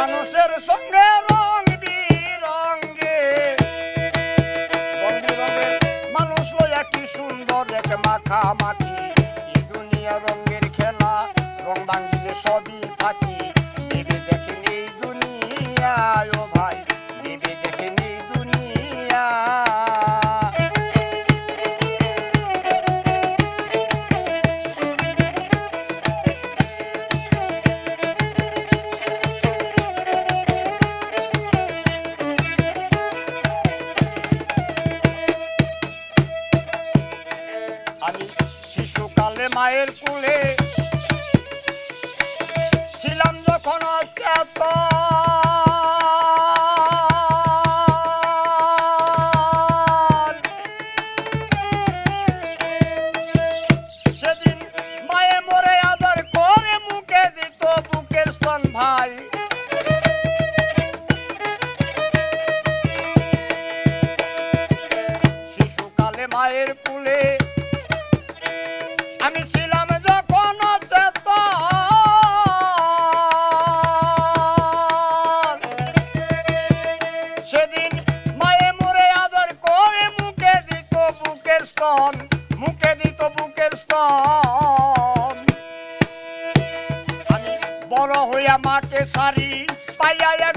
মানুষের সঙ্গে রং বিরঙ্গে। মানুষ লয়া কি সুন্দর এক মাখামাখি। দুনিয়া রঙ Bono! পাইয়া এক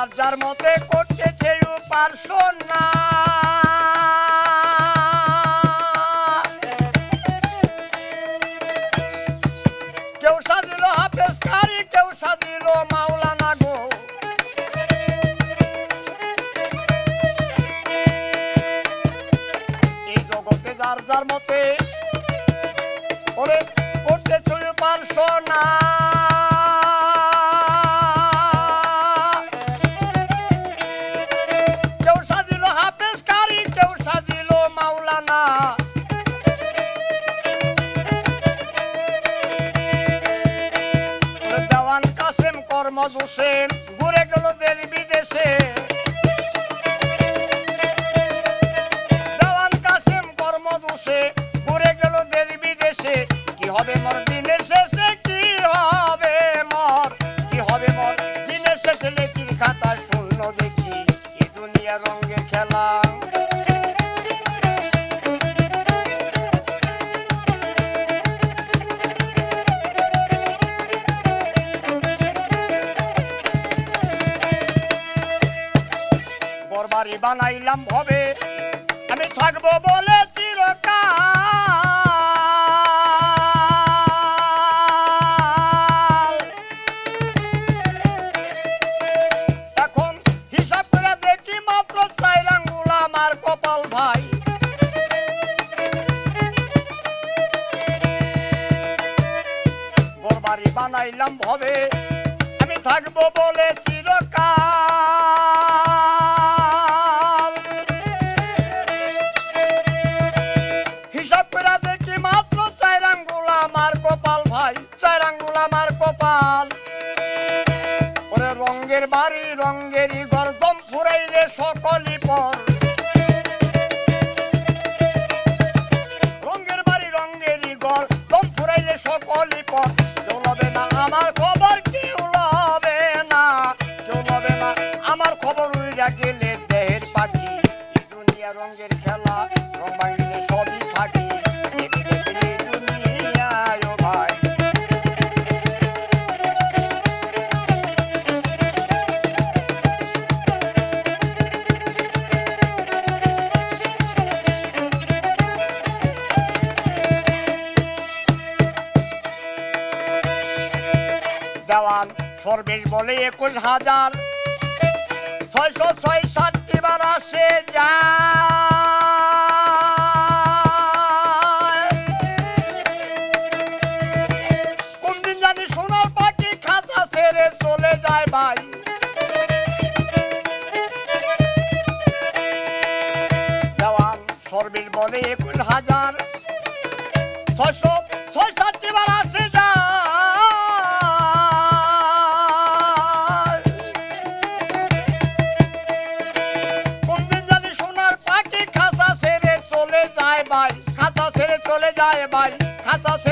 যার যার মতে করছে সেই উপাসনা কেউ সাজিল হাফেজকারী, কেউ সাজিল মাওলানা গো। এই জগতে যার যার বানাইলাম হবে। আমি থাকব বলে দেখি মাত্র আমার কপাল ভাই। বানাইলাম হবে। আমি থাকব বলে দেওয়ান সর্বেশ বলে একুশ হাজার। ছয়শো ছয় সাতটি বার আসে যা Hayata